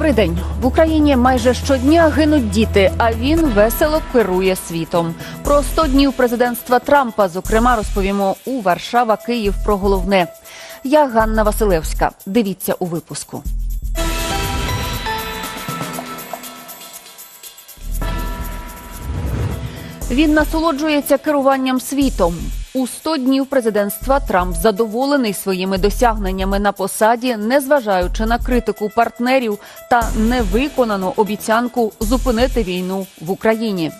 Добрий день в Україні. Майже щодня гинуть діти, а він весело керує світом. Про 100 днів президентства Трампа, зокрема, розповімо у Варшава, Київ про головне. Я Ганна Василевська. Дивіться у випуску. Він насолоджується керуванням світом. У 100 днів президентства Трамп задоволений своїми досягненнями на посаді, незважаючи на критику партнерів та невиконану обіцянку зупинити війну в Україні.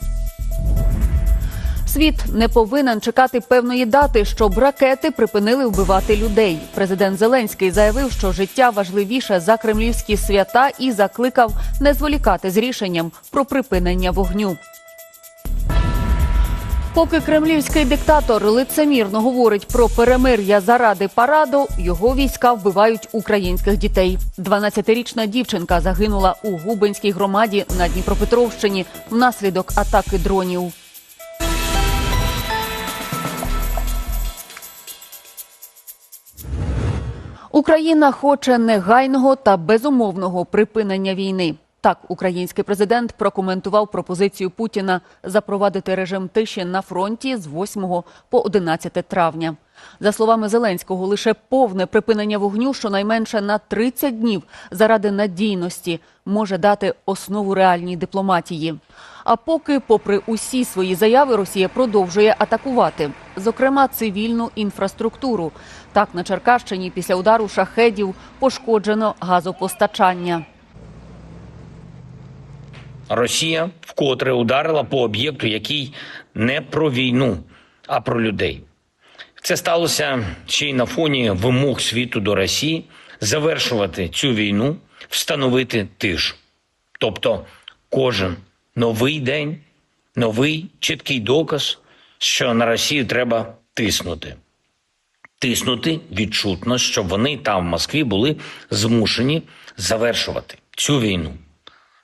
Світ не повинен чекати певної дати, щоб ракети припинили вбивати людей. Президент Зеленський заявив, що життя важливіше за кремлівські свята і закликав не зволікати з рішенням про припинення вогню. Поки кремлівський диктатор лицемірно говорить про перемир'я заради параду, його війська вбивають українських дітей. 12-річна дівчинка загинула у Губинській громаді на Дніпропетровщині внаслідок атаки дронів. Україна хоче негайного та безумовного припинення війни. Так, український президент прокоментував пропозицію Путіна запровадити режим тиші на фронті з 8 по 11 травня. За словами Зеленського, лише повне припинення вогню щонайменше на 30 днів заради надійності може дати основу реальній дипломатії. А поки, попри усі свої заяви, Росія продовжує атакувати, зокрема цивільну інфраструктуру. Так на Черкащині після удару шахедів пошкоджено газопостачання. Росія вкотре ударила по об'єкту, який не про війну, а про людей. Це сталося ще й на фоні вимог світу до Росії завершувати цю війну, встановити тишу. Тобто кожен новий день, новий чіткий доказ, що на Росію треба тиснути. Тиснути відчутно, щоб вони там в Москві були змушені завершувати цю війну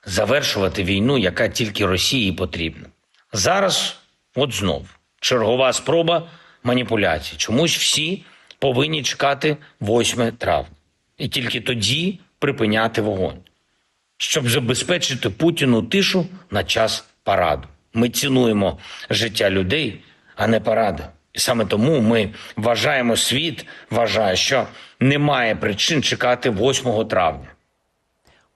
завершувати війну, яка тільки Росії потрібна. Зараз, от знов, чергова спроба маніпуляцій. Чомусь всі повинні чекати 8 травня. І тільки тоді припиняти вогонь, щоб забезпечити Путіну тишу на час параду. Ми цінуємо життя людей, а не паради. І саме тому ми вважаємо, світ вважає, що немає причин чекати 8 травня.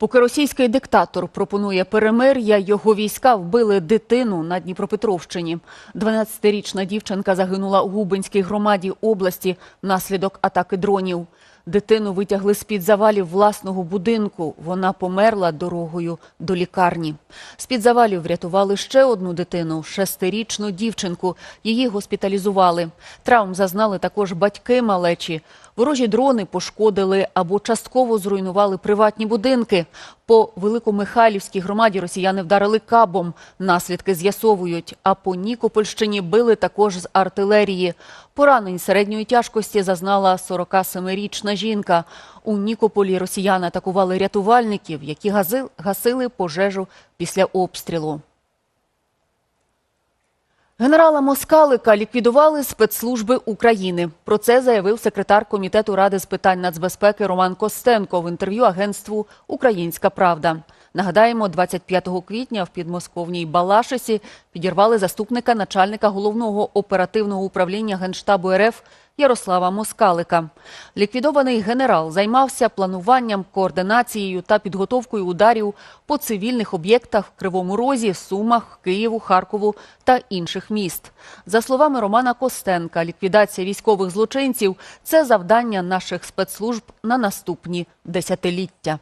Поки російський диктатор пропонує перемир'я, його війська вбили дитину на Дніпропетровщині. 12-річна дівчинка загинула у Губинській громаді області внаслідок атаки дронів. Дитину витягли з-під завалів власного будинку. Вона померла дорогою до лікарні. З-під завалів врятували ще одну дитину, шестирічну дівчинку. Її госпіталізували. Травм зазнали також батьки малечі. Ворожі дрони пошкодили або частково зруйнували приватні будинки. По Великомихайлівській громаді росіяни вдарили кабом. Наслідки з'ясовують. А по Нікопольщині били також з артилерії. Поранень середньої тяжкості зазнала 47-річна жінка. У Нікополі росіяни атакували рятувальників, які гасили пожежу після обстрілу. Генерала Москалика ліквідували спецслужби України. Про це заявив секретар комітету ради з питань нацбезпеки Роман Костенко в інтерв'ю агентству Українська Правда. Нагадаємо, 25 квітня в підмосковній Балашисі підірвали заступника начальника головного оперативного управління генштабу РФ Ярослава Москалика. Ліквідований генерал займався плануванням, координацією та підготовкою ударів по цивільних об'єктах в Кривому Розі, Сумах, Києву, Харкову та інших міст. За словами Романа Костенка, ліквідація військових злочинців це завдання наших спецслужб на наступні десятиліття.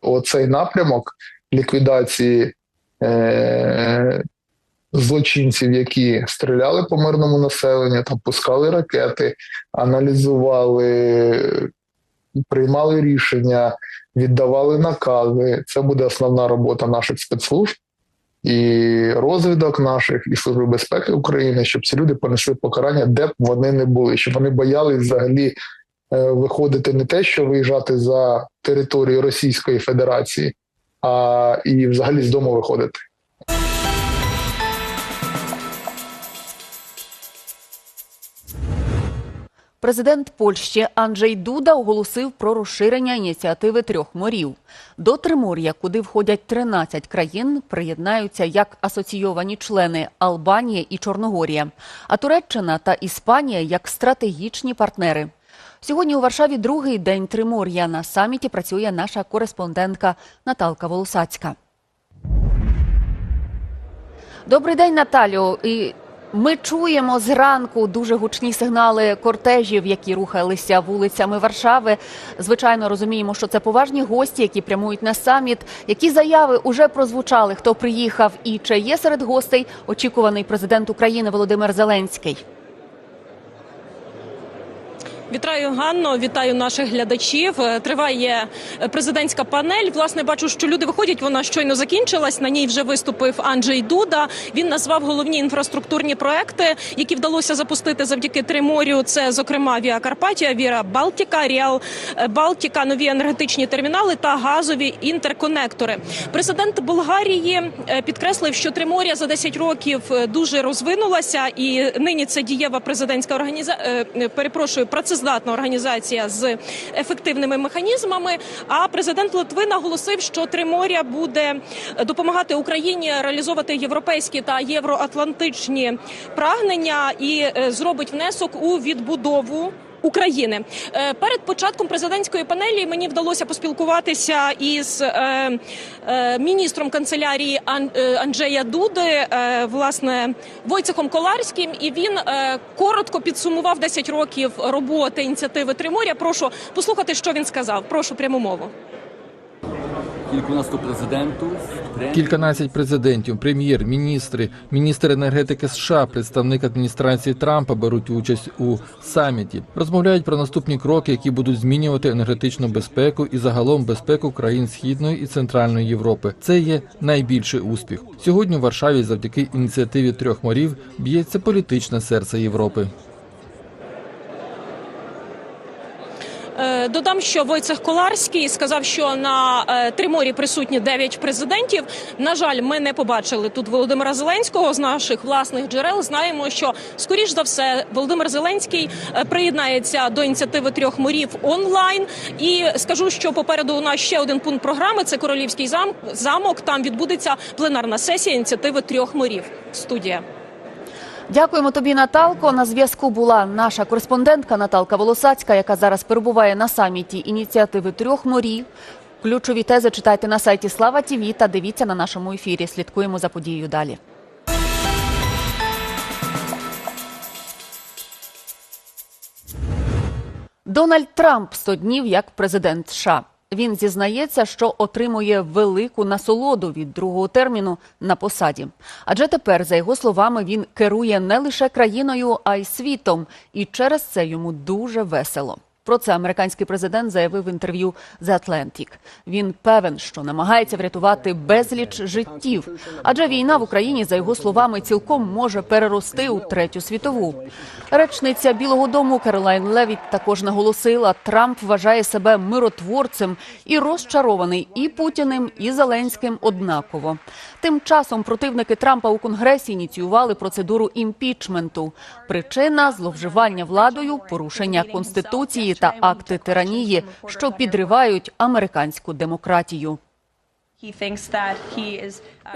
оцей напрямок ліквідації е- злочинців, які стріляли по мирному населенню, там пускали ракети, аналізували, приймали рішення, віддавали накази. Це буде основна робота наших спецслужб. І розвідок наших, і Служби безпеки України, щоб ці люди понесли покарання, де б вони не були, щоб вони боялись взагалі е, виходити не те, що виїжджати за територію Російської Федерації, а і взагалі з дому виходити. Президент Польщі Анджей Дуда оголосив про розширення ініціативи трьох морів. До Тримор'я, куди входять 13 країн, приєднаються як асоційовані члени Албанія і Чорногорія, а Туреччина та Іспанія як стратегічні партнери. Сьогодні у Варшаві другий день Тримор'я. На саміті працює наша кореспондентка Наталка Волосацька. Добрий день, Наталю. Ми чуємо зранку дуже гучні сигнали кортежів, які рухалися вулицями Варшави. Звичайно, розуміємо, що це поважні гості, які прямують на саміт. Які заяви уже прозвучали? Хто приїхав? І чи є серед гостей очікуваний президент України Володимир Зеленський? Вітаю Ганно, вітаю наших глядачів. Е, Триває е, президентська панель. Власне, бачу, що люди виходять. Вона щойно закінчилась. На ній вже виступив Анджей Дуда. Він назвав головні інфраструктурні проекти, які вдалося запустити завдяки Триморю. Це, зокрема, Віа Карпатія, Віра Балтіка, Ріал е, Балтіка, нові енергетичні термінали та газові інтерконектори. Президент Болгарії підкреслив, що Тримор'я за 10 років дуже розвинулася, і нині це дієва президентська організація. Перепрошую, працездатна організація з ефективними механізмами. А президент Литви наголосив, що Тримор'я буде допомагати Україні реалізовувати європейські та євроатлантичні прагнення і е, зробить внесок у відбудову. України Е, перед початком президентської панелі мені вдалося поспілкуватися із е, е, міністром канцелярії Ан, Анджея Дуди, власне Войцехом Коларським, і він коротко підсумував 10 років роботи ініціативи Триморя. Прошу послухати, що він сказав. Прошу пряму мову. Кільканадцяту президенту Кільканадцять президентів, прем'єр, міністри, міністр енергетики США, представник адміністрації Трампа беруть участь у саміті. Розмовляють про наступні кроки, які будуть змінювати енергетичну безпеку і загалом безпеку країн Східної і Центральної Європи. Це є найбільший успіх. Сьогодні у Варшаві, завдяки ініціативі трьох морів, б'ється політичне серце Європи. Додам, що Войцех Коларський сказав, що на е, Триморі присутні 9 президентів. На жаль, ми не побачили тут Володимира Зеленського з наших власних джерел. Знаємо, що скоріш за все Володимир Зеленський е, приєднається до ініціативи трьох морів онлайн. І скажу, що попереду у нас ще один пункт програми. Це королівський зам- замок. Там відбудеться пленарна сесія ініціативи трьох морів. Студія. Дякуємо тобі, Наталко. На зв'язку була наша кореспондентка Наталка Волосацька, яка зараз перебуває на саміті ініціативи трьох морів. Ключові тези читайте на сайті Слава ТІВІ та дивіться на нашому ефірі. Слідкуємо за подією далі. Дональд Трамп 100 днів як президент США. Він зізнається, що отримує велику насолоду від другого терміну на посаді. Адже тепер, за його словами, він керує не лише країною, а й світом, і через це йому дуже весело. Про це американський президент заявив в інтерв'ю The Atlantic. Він певен, що намагається врятувати безліч життів, адже війна в Україні, за його словами, цілком може перерости у третю світову. Речниця Білого Дому Керолайн Левіт також наголосила, Трамп вважає себе миротворцем і розчарований і Путіним, і Зеленським однаково. Тим часом противники Трампа у Конгресі ініціювали процедуру імпічменту. Причина зловживання владою, порушення конституції та акти тиранії, що підривають американську демократію.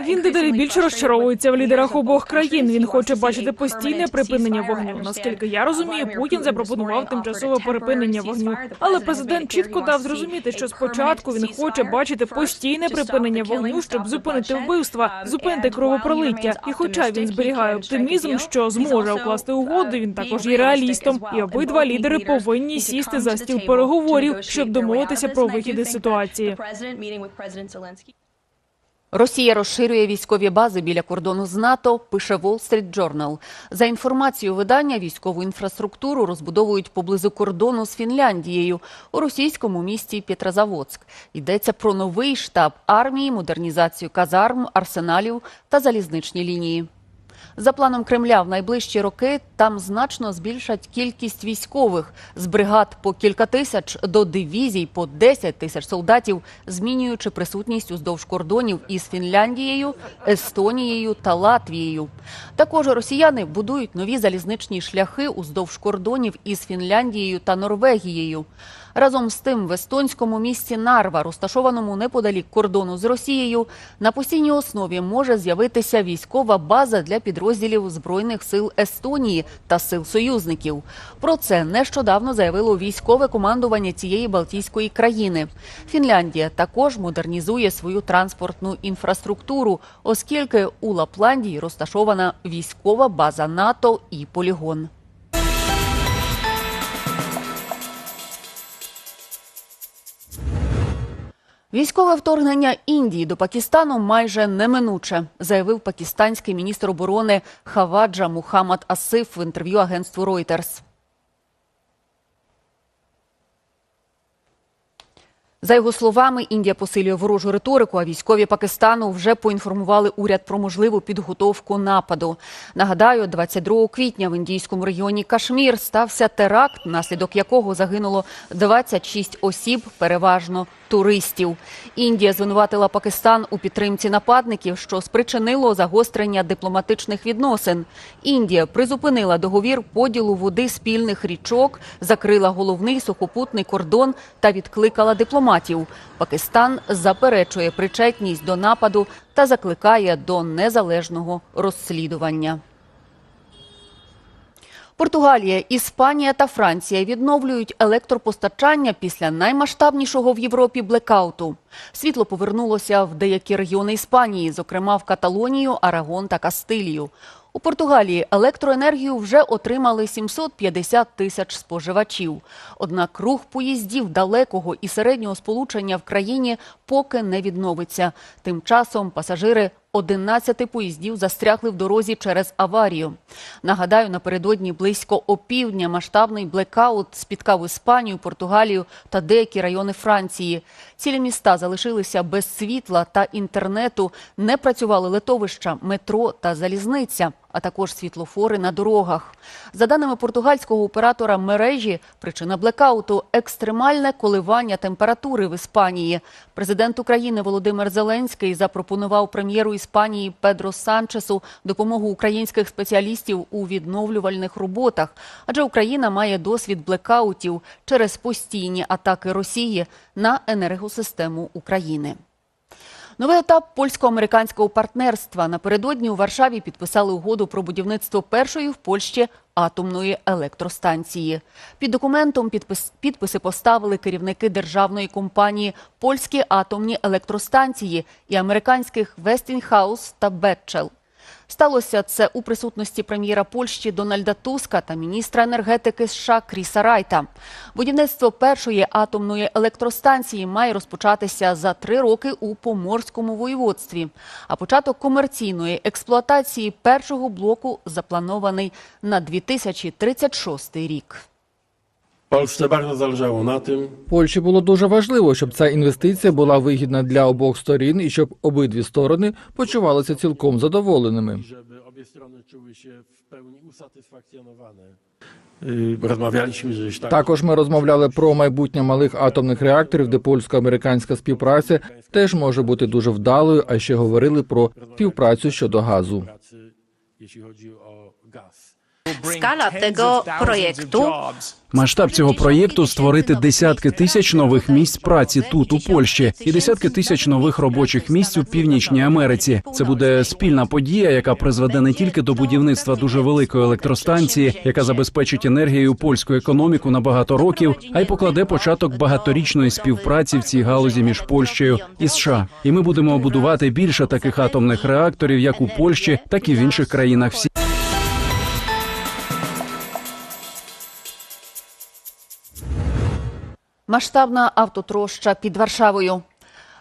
Він дедалі більше розчаровується в лідерах обох країн. Він хоче бачити постійне припинення вогню. Наскільки я розумію, Путін запропонував тимчасове припинення вогню. Але президент чітко дав зрозуміти, що спочатку він хоче бачити постійне припинення вогню, щоб зупинити вбивства, зупинити кровопролиття. І, хоча він зберігає оптимізм, що зможе укласти угоду, він також є реалістом. І обидва лідери повинні сісти за стіл переговорів, щоб домовитися про вихід із ситуації. Росія розширює військові бази біля кордону з НАТО, пише Wall Street Journal. За інформацією видання, військову інфраструктуру розбудовують поблизу кордону з Фінляндією у російському місті Петрозаводськ. Йдеться про новий штаб армії, модернізацію казарм, арсеналів та залізничні лінії. За планом Кремля, в найближчі роки там значно збільшать кількість військових з бригад по кілька тисяч до дивізій по 10 тисяч солдатів, змінюючи присутність уздовж кордонів із Фінляндією, Естонією та Латвією. Також росіяни будують нові залізничні шляхи уздовж кордонів із Фінляндією та Норвегією. Разом з тим, в естонському місті Нарва, розташованому неподалік кордону з Росією, на постійній основі може з'явитися військова база для підрозділів збройних сил Естонії та сил союзників. Про це нещодавно заявило військове командування цієї Балтійської країни. Фінляндія також модернізує свою транспортну інфраструктуру, оскільки у Лапландії розташована військова база НАТО і полігон. Військове вторгнення Індії до Пакистану майже неминуче, заявив пакистанський міністр оборони Хаваджа Мухаммад Асиф в інтерв'ю агентству Reuters. За його словами, Індія посилює ворожу риторику, а військові Пакистану вже поінформували уряд про можливу підготовку нападу. Нагадаю, 22 квітня в індійському регіоні Кашмір стався теракт, внаслідок якого загинуло 26 осіб, переважно туристів. Індія звинуватила Пакистан у підтримці нападників, що спричинило загострення дипломатичних відносин. Індія призупинила договір поділу води спільних річок, закрила головний сухопутний кордон та відкликала дипломатів. Пакистан заперечує причетність до нападу та закликає до незалежного розслідування. Португалія, Іспанія та Франція відновлюють електропостачання після наймасштабнішого в Європі блекауту. Світло повернулося в деякі регіони Іспанії, зокрема в Каталонію, Арагон та Кастилію. У Португалії електроенергію вже отримали 750 тисяч споживачів. Однак рух поїздів далекого і середнього сполучення в країні поки не відновиться. Тим часом пасажири 11 поїздів застрягли в дорозі через аварію. Нагадаю, напередодні близько опівдня масштабний блекаут спіткав Іспанію, Португалію та деякі райони Франції. Цілі міста залишилися без світла та інтернету, не працювали литовища, метро та залізниця, а також світлофори на дорогах. За даними португальського оператора мережі, причина блекауту екстремальне коливання температури в Іспанії. Президент України Володимир Зеленський запропонував прем'єру Іспанії Педро Санчесу допомогу українських спеціалістів у відновлювальних роботах, адже Україна має досвід блекаутів через постійні атаки Росії на енергосистему України. Новий етап польсько-американського партнерства напередодні у Варшаві підписали угоду про будівництво першої в Польщі атомної електростанції. Під документом підпис, підписи поставили керівники державної компанії Польські атомні електростанції і американських Westinghouse та Бетчел. Сталося це у присутності прем'єра Польщі Дональда Туска та міністра енергетики США Кріса Райта. Будівництво першої атомної електростанції має розпочатися за три роки у Поморському воєводстві. А початок комерційної експлуатації першого блоку запланований на 2036 рік. Polsce bardzo zależało na tym, Польщі було дуже важливо, щоб ця інвестиція була вигідна для обох сторін і щоб обидві сторони почувалися цілком задоволеними. żeby obie strony czuły się w pełni usatysfakcjonowane. Yy, Rozmawialiśmy, że tak Також ми розмовляли про майбутнє малих атомних реакторів, де польсько-американська співпраця теж може бути дуже вдалою. А ще говорили про співпрацю щодо газу. pracy, jeśli chodzi o gaz. Скала tego проєкту Масштаб цього проєкту створити десятки тисяч нових місць праці тут у Польщі і десятки тисяч нових робочих місць у північній Америці. Це буде спільна подія, яка призведе не тільки до будівництва дуже великої електростанції, яка забезпечить енергією польську економіку на багато років, а й покладе початок багаторічної співпраці в цій галузі між Польщею і США. І ми будемо будувати більше таких атомних реакторів, як у Польщі, так і в інших країнах. Всі Масштабна автотроща під Варшавою.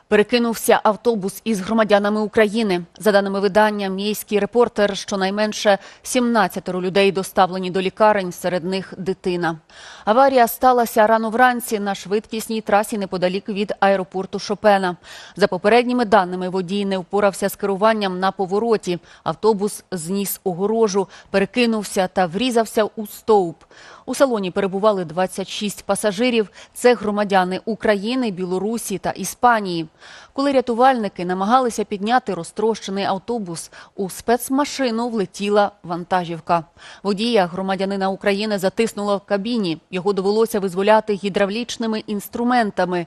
Перекинувся автобус із громадянами України. За даними видання, міський репортер, щонайменше 17 людей доставлені до лікарень, серед них дитина. Аварія сталася рано вранці на швидкісній трасі неподалік від аеропорту Шопена. За попередніми даними, водій не впорався з керуванням на повороті. Автобус зніс огорожу, перекинувся та врізався у стовп. У салоні перебували 26 пасажирів. Це громадяни України, Білорусі та Іспанії. Коли рятувальники намагалися підняти розтрощений автобус, у спецмашину влетіла вантажівка. Водія, громадянина України, затиснуло в кабіні. Його довелося визволяти гідравлічними інструментами.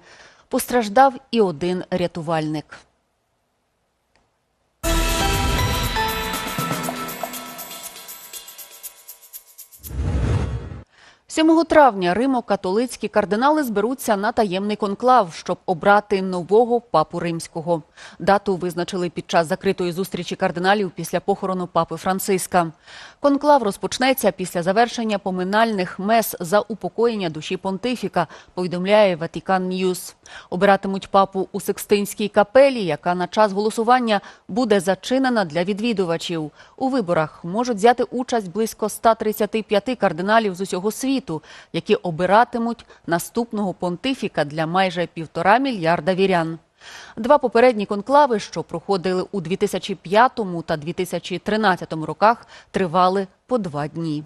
Постраждав і один рятувальник. 7 травня римо-католицькі кардинали зберуться на таємний конклав, щоб обрати нового папу римського. Дату визначили під час закритої зустрічі кардиналів після похорону папи Франциска. Конклав розпочнеться після завершення поминальних мес за упокоєння душі понтифіка, повідомляє Ватікан Ньюс. Обиратимуть папу у Секстинській капелі, яка на час голосування буде зачинена для відвідувачів. У виборах можуть взяти участь близько 135 кардиналів з усього світу, які обиратимуть наступного понтифіка для майже півтора мільярда вірян. Два попередні конклави, що проходили у 2005 та 2013 роках, тривали по два дні.